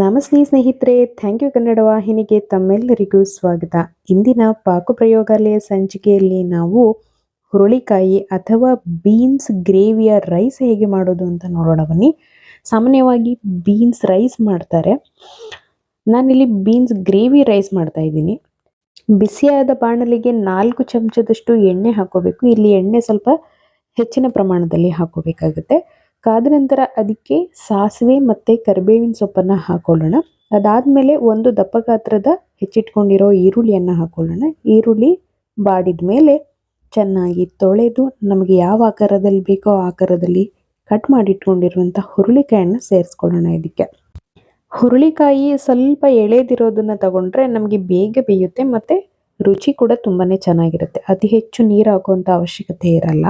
ನಮಸ್ತೆ ಸ್ನೇಹಿತರೆ, thank you Kannada ವಾಹಿನಿಗೆ ತಮ್ಮೆಲ್ಲರಿಗೂ ಸ್ವಾಗತ. ಇಂದಿನ ಪಾಕ ಪ್ರಯೋಗಾಲಯ ಸಂಚಿಕೆಯಲ್ಲಿ ನಾವು ಹುರುಳಿಕಾಯಿ ಅಥವಾ ಬೀನ್ಸ್ ಗ್ರೇವಿಯ ರೈಸ್ ಹೇಗೆ ಮಾಡೋದು ಅಂತ ನೋಡೋಣ ಬನ್ನಿ. ಸಾಮಾನ್ಯವಾಗಿ ಬೀನ್ಸ್ ರೈಸ್ ಮಾಡ್ತಾರೆ. ನಾನಿಲ್ಲಿ ಬೀನ್ಸ್ ಗ್ರೇವಿ ರೈಸ್ ಮಾಡ್ತಾ ಇದ್ದೀನಿ. ಬಿಸಿಯಾದ ಬಾಣಲಿಗೆ ನಾಲ್ಕು ಚಮಚದಷ್ಟು ಎಣ್ಣೆ ಹಾಕೋಬೇಕು. ಇಲ್ಲಿ ಎಣ್ಣೆ ಸ್ವಲ್ಪ ಹೆಚ್ಚಿನ ಪ್ರಮಾಣದಲ್ಲಿ ಹಾಕೋಬೇಕಾಗುತ್ತೆ. ಕಾದ ನಂತರ ಅದಕ್ಕೆ ಸಾಸಿವೆ ಮತ್ತು ಕರಿಬೇವಿನ ಸೊಪ್ಪನ್ನು ಹಾಕ್ಕೊಳ್ಳೋಣ ಅದಾದಮೇಲೆ ಒಂದು ದಪ್ಪ ಗಾತ್ರದ ಹೆಚ್ಚಿಟ್ಕೊಂಡಿರೋ ಈರುಳ್ಳಿಯನ್ನು ಹಾಕೊಳ್ಳೋಣ. ಈರುಳ್ಳಿ ಬಾಡಿದ ಮೇಲೆ ಚೆನ್ನಾಗಿ ತೊಳೆದು ನಮಗೆ ಯಾವ ಆಕಾರದಲ್ಲಿ ಬೇಕೋ ಆಕಾರದಲ್ಲಿ ಕಟ್ ಮಾಡಿಟ್ಕೊಂಡಿರುವಂಥ ಹುರುಳಿಕಾಯನ್ನು ಸೇರಿಸ್ಕೊಳ್ಳೋಣ ಇದಕ್ಕೆ. ಹುರುಳಿಕಾಯಿ ಸ್ವಲ್ಪ ಎಳೆದಿರೋದನ್ನು ತಗೊಂಡ್ರೆ ನಮಗೆ ಬೇಗ ಬೇಯುತ್ತೆ ಮತ್ತು ರುಚಿ ಕೂಡ ತುಂಬಾ ಚೆನ್ನಾಗಿರುತ್ತೆ. ಅತಿ ಹೆಚ್ಚು ನೀರು ಹಾಕುವಂಥ ಅವಶ್ಯಕತೆ ಇರಲ್ಲ.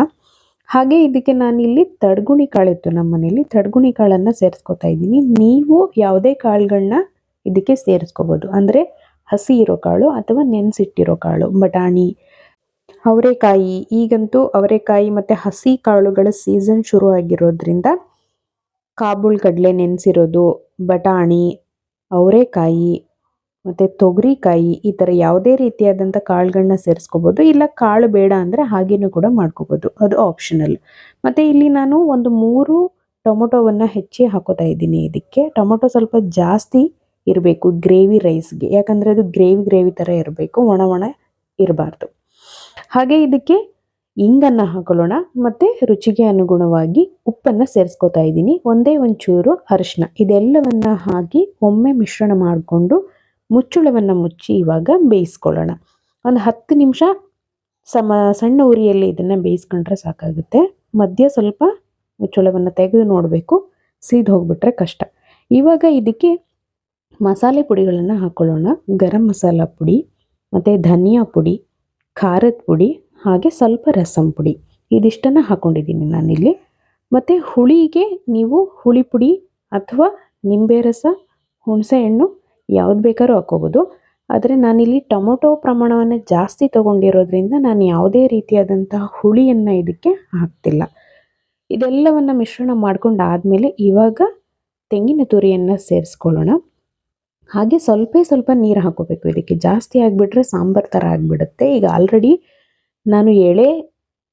ಹಾಗೆ ಇದಕ್ಕೆ ನಾನಿಲ್ಲಿ ತಡ್ಗುಣಿ ಕಾಳಿತ್ತು ನಮ್ಮ ಮನೇಲಿ ತಡ್ಗುಣಿ ಕಾಳನ್ನು ಸೇರಿಸ್ಕೊತಾ ಇದ್ದೀನಿ. ನೀವು ಯಾವುದೇ ಕಾಳುಗಳನ್ನ ಇದಕ್ಕೆ ಸೇರಿಸ್ಕೋಬೋದು. ಅಂದರೆ ಹಸಿ ಇರೋ ಕಾಳು ಅಥವಾ ನೆನೆಸಿಟ್ಟಿರೋ ಕಾಳು, ಬಟಾಣಿ, ಅವರೆಕಾಯಿ. ಈಗಂತೂ ಅವರೆಕಾಯಿ ಮತ್ತು ಹಸಿ ಕಾಳುಗಳ ಸೀಸನ್ ಶುರು ಆಗಿರೋದ್ರಿಂದ ಕಾಬೂಲ್ ಕಡಲೆ ನೆನೆಸಿರೋದು, ಬಟಾಣಿ, ಅವರೆಕಾಯಿ ಮತ್ತು ತೊಗರಿಕಾಯಿ ಈ ಥರ ಯಾವುದೇ ರೀತಿಯಾದಂಥ ಕಾಳುಗಳನ್ನ ಸೇರಿಸ್ಕೋಬೋದು, ಇಲ್ಲ ಕಾಳು ಬೇಡ ಅಂದರೆ ಹಾಗೇನೂ ಕೂಡ ಮಾಡ್ಕೋಬೋದು, ಅದು ಆಪ್ಷನಲ್ ಮತ್ತು ಇಲ್ಲಿ ನಾನು ಒಂದು ಮೂರು ಟೊಮೊಟೊವನ್ನು ಹೆಚ್ಚಿ ಹಾಕೋತಾ ಇದ್ದೀನಿ ಇದಕ್ಕೆ. ಟೊಮೊಟೊ ಸ್ವಲ್ಪ ಜಾಸ್ತಿ ಇರಬೇಕು ಗ್ರೇವಿ ರೈಸ್ಗೆ, ಯಾಕಂದರೆ ಅದು ಗ್ರೇವಿ ಗ್ರೇವಿ ಥರ ಇರಬೇಕು, ಒಣ ಒಣ ಇರಬಾರ್ದು. ಹಾಗೆ ಇದಕ್ಕೆ ಇಂಗನ್ನು ಹಾಕೊಳ್ಳೋಣ, ಮತ್ತು ರುಚಿಗೆ ಅನುಗುಣವಾಗಿ ಉಪ್ಪನ್ನು ಸೇರಿಸ್ಕೋತಾ ಇದ್ದೀನಿ. ಒಂದೇ ಒಂಚೂರು ಅರಿಶಿನ ಇದೆಲ್ಲವನ್ನು ಹಾಕಿ ಒಮ್ಮೆ ಮಿಶ್ರಣ ಮಾಡಿಕೊಂಡು ಮುಚ್ಚಳವನ್ನು ಮುಚ್ಚಿ ಇವಾಗ ಬೇಯಿಸ್ಕೊಳ್ಳೋಣ. ಒಂದು ಹತ್ತು ನಿಮಿಷ ಸಮ, ಸಣ್ಣ ಉರಿಯಲ್ಲಿ ಇದನ್ನು ಬೇಯಿಸ್ಕೊಂಡ್ರೆ ಸಾಕಾಗುತ್ತೆ. ಮಧ್ಯ ಸ್ವಲ್ಪ ಮುಚ್ಚಳವನ್ನು ತೆಗೆದು ನೋಡಬೇಕು. ಸೀದ್ ಹೋಗಿಬಿಟ್ರೆ ಕಷ್ಟ. ಇವಾಗ ಇದಕ್ಕೆ ಮಸಾಲೆ ಪುಡಿಗಳನ್ನು ಹಾಕ್ಕೊಳ್ಳೋಣ ಗರಂ ಮಸಾಲ ಪುಡಿ, ಮತ್ತು ಧನಿಯಾ ಪುಡಿ, ಖಾರದ ಪುಡಿ, ಹಾಗೆ ಸ್ವಲ್ಪ ರಸಂ ಪುಡಿ. ಇದಿಷ್ಟನ್ನು ಹಾಕ್ಕೊಂಡಿದ್ದೀನಿ ನಾನಿಲ್ಲಿ. ಮತ್ತು ಹುಳಿಗೆ ನೀವು ಹುಳಿ ಪುಡಿ ಅಥವಾ ನಿಂಬೆ ರಸ, ಹುಣಸೆ ಹಣ್ಣು ಯಾವ್ದು ಬೇಕಾದ್ರೂ ಹಾಕ್ಕೋಬೋದು. ಆದರೆ ನಾನಿಲ್ಲಿ ಟೊಮೊಟೊ ಪ್ರಮಾಣವನ್ನು ಜಾಸ್ತಿ ತೊಗೊಂಡಿರೋದ್ರಿಂದ ನಾನು ಯಾವುದೇ ರೀತಿಯಾದಂತಹ ಹುಳಿಯನ್ನು ಇದಕ್ಕೆ ಹಾಕ್ತಿಲ್ಲ. ಇದೆಲ್ಲವನ್ನು ಮಿಶ್ರಣ ಮಾಡ್ಕೊಂಡು ಆದಮೇಲೆ ಇವಾಗ ತೆಂಗಿನ ತುರಿಯನ್ನು ಸೇರಿಸ್ಕೊಳ್ಳೋಣ. ಹಾಗೆ ಸ್ವಲ್ಪ ಸ್ವಲ್ಪ ನೀರು ಹಾಕೋಬೇಕು ಇದಕ್ಕೆ ಜಾಸ್ತಿ ಆಗಿಬಿಟ್ರೆ ಸಾಂಬಾರು ಥರ ಆಗಿಬಿಡುತ್ತೆ. ಈಗ ಆಲ್ರೆಡಿ ನಾನು ಎಳೆ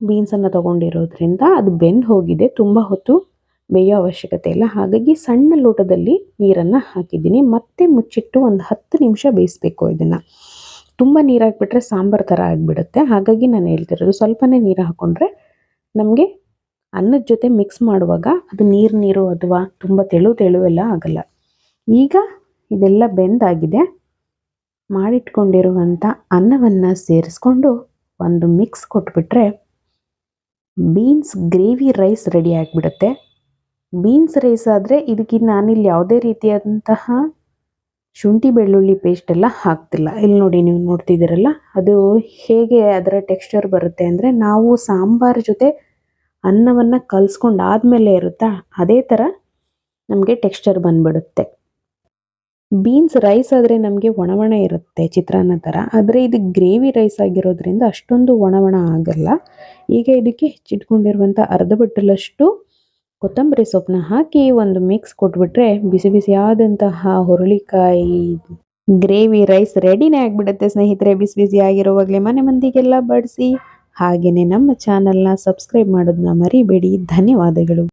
ಬೀನ್ಸನ್ನು ತೊಗೊಂಡಿರೋದ್ರಿಂದ ಅದು ಬೆಂದು ಹೋಗಿದೆ. ತುಂಬ ಹೊತ್ತು ಬೇಯೋ ಅವಶ್ಯಕತೆ ಇಲ್ಲ. ಹಾಗಾಗಿ ಸಣ್ಣ ಲೋಟದಲ್ಲಿ ನೀರನ್ನು ಹಾಕಿದ್ದೀನಿ. ಮತ್ತೆ ಮುಚ್ಚಿಟ್ಟು ಒಂದು ಹತ್ತು ನಿಮಿಷ ಬೇಯಿಸ್ಬೇಕು ಇದನ್ನು. ತುಂಬ ನೀರು ಹಾಕ್ಬಿಟ್ರೆ ಸಾಂಬಾರು ಥರ ಆಗಿಬಿಡುತ್ತೆ. ಹಾಗಾಗಿ ನಾನು ಹೇಳ್ತಿರೋದು ಸ್ವಲ್ಪನೇ ನೀರು ಹಾಕ್ಕೊಂಡ್ರೆ ನಮಗೆ ಅನ್ನದ ಜೊತೆ ಮಿಕ್ಸ್ ಮಾಡುವಾಗ ಅದು ನೀರು ನೀರು ಅಥವಾ ತುಂಬ ತೆಳು ತೆಳು ಎಲ್ಲ ಆಗಲ್ಲ. ಈಗ ಇದೆಲ್ಲ ಬೆಂದಾಗಿದೆ. ಮಾಡಿಟ್ಕೊಂಡಿರುವಂಥ ಅನ್ನವನ್ನು ಸೇರಿಸ್ಕೊಂಡು ಒಂದು ಮಿಕ್ಸ್ ಕೊಟ್ಬಿಟ್ರೆ ಬೀನ್ಸ್ ಗ್ರೇವಿ ರೈಸ್ ರೆಡಿ ಆಗಿಬಿಡುತ್ತೆ. ಬೀನ್ಸ್ ರೈಸ್ ಆದರೆ ಇದಕ್ಕೆ ನಾನಿಲ್ಲಿ ಯಾವುದೇ ರೀತಿಯಾದಂತಹ ಶುಂಠಿ ಬೆಳ್ಳುಳ್ಳಿ ಪೇಸ್ಟ್ ಎಲ್ಲ ಹಾಕ್ತಿಲ್ಲ. ಇಲ್ಲಿ ನೋಡಿ ನೀವು ನೋಡ್ತಿದ್ದೀರಲ್ಲ, ಅದು ಹೇಗೆ ಅದರ ಟೆಕ್ಸ್ಚರ್ ಬರುತ್ತೆ ಅಂದರೆ ನಾವು ಸಾಂಬಾರ್ ಜೊತೆ ಅನ್ನವನ್ನು ಕಲಿಸ್ಕೊಂಡು ಆದಮೇಲೆ ಇರುತ್ತಾ, ಅದೇ ಥರ ನಮಗೆ ಟೆಕ್ಸ್ಚರ್ ಬಂದ್ಬಿಡುತ್ತೆ. ಬೀನ್ಸ್ ರೈಸ್ ಆದರೆ ನಮಗೆ ಒಣ ಇರುತ್ತೆ ಚಿತ್ರಾನ್ನ ಥರ ಆದರೆ ಇದು ಗ್ರೇವಿ ರೈಸ್ ಆಗಿರೋದ್ರಿಂದ ಅಷ್ಟೊಂದು ಒಣ ಒಣ ಆಗಲ್ಲ. ಈಗ ಇದಕ್ಕೆ ಹೆಚ್ಚಿಟ್ಕೊಂಡಿರುವಂಥ ಅರ್ಧ ಬಟ್ಟಲಷ್ಟು ಕೊತ್ತಂಬರಿ ಸೊಪ್ಪನ್ನ ಹಾಕಿ ಒಂದು ಮಿಕ್ಸ್ ಕೊಟ್ಬಿಟ್ರೆ ಬಿಸಿ ಬಿಸಿಯಾದಂತಹ ಹುರುಳಿಕಾಯಿ ಗ್ರೇವಿ ರೈಸ್ ರೆಡಿನೇ ಆಗಿಬಿಡುತ್ತೆ ಸ್ನೇಹಿತರೆ, ಬಿಸಿ ಬಿಸಿ ಆಗಿರುವಾಗಲೇ ಮನೆ ಮಂದಿಗೆಲ್ಲ ಬಡಿಸಿ. ಹಾಗೆಯೇ ನಮ್ಮ ಚಾನಲ್ನ ಸಬ್ಸ್ಕ್ರೈಬ್ ಮಾಡೋದನ್ನ ಮರಿಬೇಡಿ. ಧನ್ಯವಾದಗಳು.